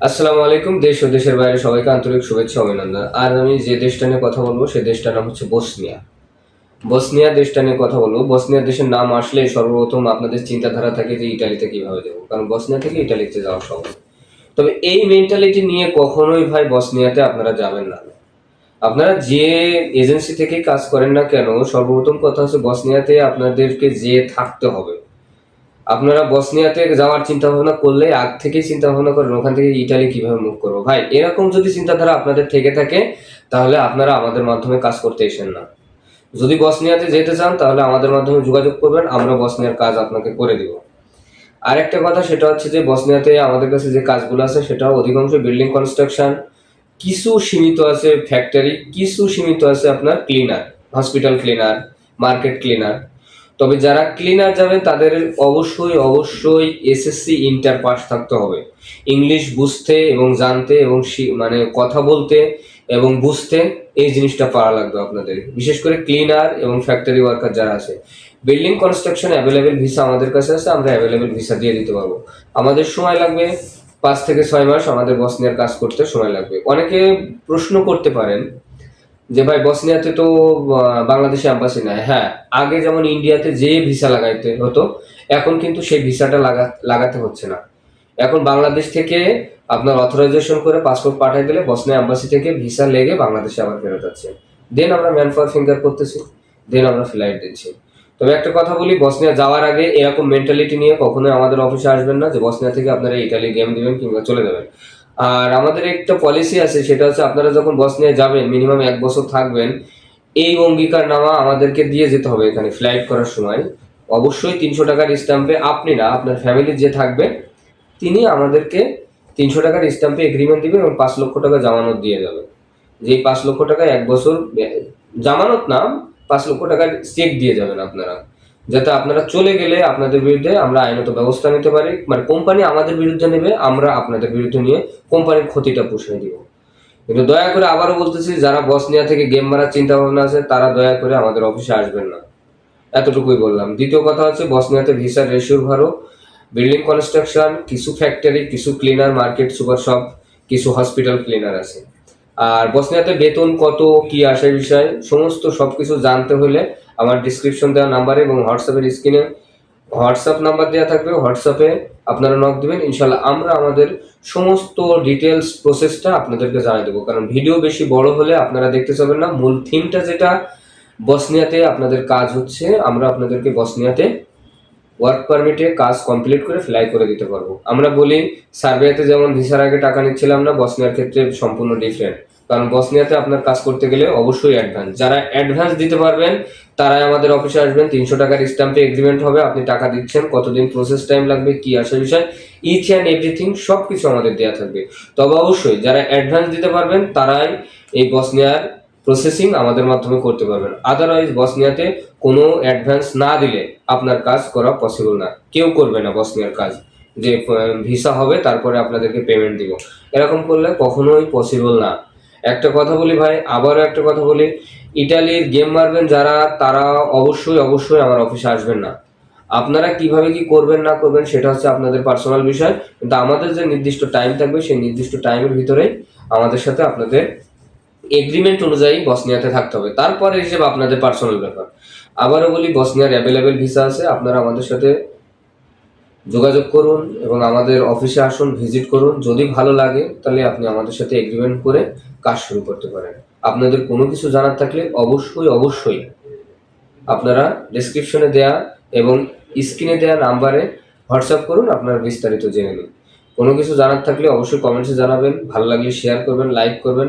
আসসালামু আলাইকুম, দেশ ও দেশের বাইরে সবাইকে আন্তরিক শুভেচ্ছা অভিনন্দন। আর আমি যে দেশটা নিয়ে কথা বলব সেই দেশটার নাম হচ্ছে বসনিয়া। বসনিয়া দেশটা নিয়ে কথা বলব। বসনিয়া দেশের নাম আসলে সর্বপ্রথম আপনাদের চিন্তাধারা থাকে যে ইটালিতে কীভাবে যাব। কারণ বসনিয়া থেকে ইটালিতে যাওয়া সহজ। তবে এই মেন্টালিটি নিয়ে কখনোই ভাই বসনিয়াতে আপনারা যাবেন না। আপনারা যে এজেন্সি থেকে কাজ করেন না কেন, সর্বপ্রথম কথা হচ্ছে বসনিয়াতে আপনাদেরকে যে থাকতে হবে। আপনারা বসনিয়াতে যাওয়ার চিন্তা ভাবনা করলে আগ থেকেই চিন্তা ভাবনা করেন, ওখান থেকে ইটালি কীভাবে মুভ করব। ভাই, এরকম যদি চিন্তাধারা আপনাদের থেকে থাকে, তাহলে আপনারা আমাদের মাধ্যমে কাজ করতে এসেন না। যদি বসনিয়াতে যেতে চান, তাহলে আমাদের মাধ্যমে যোগাযোগ করবেন, আমরা বসনিয়ার কাজ আপনাকে করে দিব। আরেকটা কথা, সেটা হচ্ছে যে বসনিয়াতে আমাদের কাছে যে কাজগুলো আছে, সেটা অধিকাংশ বিল্ডিং কনস্ট্রাকশন কিছু সীমিত আছে ফ্যাক্টরি কিছু সীমিত আছে আপনার cleaner hospital cleaner market cleaner তবে যারা ক্লিনার যাবেন, তাদের অবশ্যই অবশ্যই এসএসসি ইন্টার পাস থাকতে হবে। ইংলিশ বুঝতে এবং জানতে এবং মানে কথা বলতে এবং বুঝতে এই জিনিসটা পারা লাগবে আপনাদের। বিশেষ করে ক্লিনার এবং ফ্যাক্টরি ওয়ার্কার যারা আছে। বিল্ডিং কনস্ট্রাকশন অ্যাভেলেবেল ভিসা আমাদের কাছে আছে, আমরা অ্যাভেলেবেল ভিসা দিয়ে দিতে পারব। আমাদের সময় লাগবে পাঁচ থেকে ছয় মাস, আমাদের বসনিয়ার কাজ করতে সময় লাগবে। অনেকে প্রশ্ন করতে পারেন যে ভাই বসনিয়াতে তো বাংলাদেশে অ্যাম্বাসি নাই। হ্যাঁ আগে যেমন ইন্ডিয়াতে যে ভিসা লাগাইতে হতো, এখন কিন্তু সেই ভিসাটা লাগা, লাগাতে হচ্ছে না। এখন বাংলাদেশ থেকে আপনার অথরাইজেশন করে পাসপোর্ট পাঠিয়ে দিলে বসনিয়া অ্যাম্বাসি থেকে ভিসা লেগে বাংলাদেশে আবার ফেরত যাচ্ছে। দেন আমরা ম্যান পাওয়ার ফিঙ্গার করতেছি দেন আমরা ফ্লাইট দিচ্ছি। তবে একটা কথা বলি, বসনিয়া যাওয়ার আগে এরকম মেন্টালিটি নিয়ে কখনোই আমাদের অফিসে আসবেন না যে বসনিয়া থেকে আপনারা ইটালি গেম দেবেন কিংবা চলে যাবেন। আর আমাদের একটা পলিসি আছে, সেটা হচ্ছে আপনারা যখন বসনিয়া যাবেন মিনিমাম এক বছর থাকবেন, এই অঙ্গীকার নামা আমাদেরকে দিয়ে যেতে হবে এখানে ফ্লাইট করার সময়। অবশ্যই তিনশো টাকার স্ট্যাম্পে আপনি না, আপনার ফ্যামিলি যে থাকবে, তিনি আমাদেরকে তিনশো টাকার স্ট্যাম্পে এগ্রিমেন্ট দিবেন এবং পাঁচ লক্ষ টাকা জামানত দিয়ে যাবে যে এই পাঁচ লক্ষ টাকা এক বছর জামানত না, পাঁচ লক্ষ টাকার চেক দিয়ে যাবেন আপনারা। যাতে আপনারা চলে গেলে আপনাদের বিরুদ্ধে আমরা আইনত ব্যবস্থা নিতে পারি। মানে কোম্পানি আমাদের বিরুদ্ধে নেবে, আমরা আপনাদের বিরুদ্ধে নিয়ে কোম্পানির ক্ষতিটা পুষিয়ে দিব। কিন্তু দয়া করে আবারও বলতেছি, যারা বসনিয়া থেকে গেম মারার চিন্তা ভাবনা আছে, তারা দয়া করে আমাদের অফিসে আসবেন না। এতটুকুই বললাম। দ্বিতীয় কথা হচ্ছে, বসনিয়াতে ভিসার রেশিওর ভারো বিল্ডিং কনস্ট্রাকশন, কিছু ফ্যাক্টরি কিছু ক্লিনার মার্কেট সুপার শপ কিছু হসপিটাল ক্লিনার আছে। আর বসনিয়াতে বেতন কত, কি আসে বিষয়, সমস্ত সব কিছু জানতে হলে আমার ডিসক্রিপশন দেওয়া নাম্বারে এবং হোয়াটসঅ্যাপের স্ক্রিনে হোয়াটসঅ্যাপ নাম্বার দেওয়া থাকবে। হোয়াটসঅ্যাপে আপনারা নক দেবেন। ইনশাল্লাহ আমরা আমাদের সমস্ত ডিটেলস প্রসেসটা আপনাদেরকে জানিয়ে দেবো। কারণ ভিডিও বেশি বড় হলে আপনারা দেখতে পাবেন না। মূল থিমটা যেটা, বসনিয়াতে আপনাদের কাজ হচ্ছে, আমরা আপনাদেরকে বসনিয়াতে ওয়ার্ক পারমিটে কাজ কমপ্লিট করে ফ্লাই করে দিতে পারব। আমরা বলি, সার্বিয়াতে যেমন ভিসার আগে টাকা নিচ্ছিলাম না, বসনিয়ার ক্ষেত্রে সম্পূর্ণ ডিফারেন্ট কারণ বসনিয়াতে আপনার কাজ করতে গেলে অবশ্যই অ্যাডভান্স যারা অ্যাডভান্স দিতে পারবেন, তারাই আমাদের অফিসে আসবেন। তিনশো টাকার স্ট্যাম্পে এগ্রিমেন্ট হবে, আপনি টাকা দিচ্ছেন, কতদিন প্রসেস টাইম লাগবে, কি আসে বিষয় ইচ অ্যান্ড এভরিথিং সব কিছু আমাদের দেওয়া থাকবে। তবে অবশ্যই, যারা অ্যাডভান্স দিতে পারবেন, তারাই এই বসনিয়ার প্রসেসিং আমাদের মাধ্যমে করতে পারবেন। আদারওয়াইজ বসনিয়াতে কোনো অ্যাডভান্স না দিলে আপনার কাজ করা পসিবল না। কেউ করবে না বসনিয়ার কাজ। যে ভিসা হবে, তারপরে আপনাদেরকে পেমেন্ট দিব। এরকম করলে কখনোই পসিবল না। একটা কথা বলি ভাই, আবারও একটা কথা বলি। ইটালির গেম মারবেন যারা, তারা অবশ্যই অবশ্যই আমার অফিসে আসবেন না। আপনারা কীভাবে কি করবেন, না করবেন, সেটা হচ্ছে আপনাদের পার্সোনাল বিষয়। কিন্তু আমাদের যে নির্দিষ্ট টাইম থাকবে, সেই নির্দিষ্ট টাইমের ভিতরেই আমাদের সাথে আপনাদের এগ্রিমেন্ট অনুযায়ী বসনিয়াতে থাকতে হবে। তারপরে হিসেবে আপনাদের পার্সোনাল ব্যাপার। আবারও বলি, বসনিয়ার অ্যাভেলেবেল ভিসা আছে, আপনারা আমাদের সাথে যোগাযোগ করুন এবং আমাদের অফিসে আসুন ভিজিট করুন। যদি ভালো লাগে, তাহলে আপনি আমাদের সাথে এগ্রিমেন্ট করে কাজ শুরু করতে পারেন। আপনাদের কোনো কিছু জানার থাকলে অবশ্যই অবশ্যই আপনারা ডেসক্রিপশনে দেয়া এবং স্ক্রিনে দেওয়া নাম্বারে হোয়াটসঅ্যাপ করুন, আপনারা বিস্তারিত জেনে নিন। কোনো কিছু জানার থাকলে অবশ্যই কমেন্টসে জানাবেন। ভালো লাগলে শেয়ার করবেন লাইক করবেন।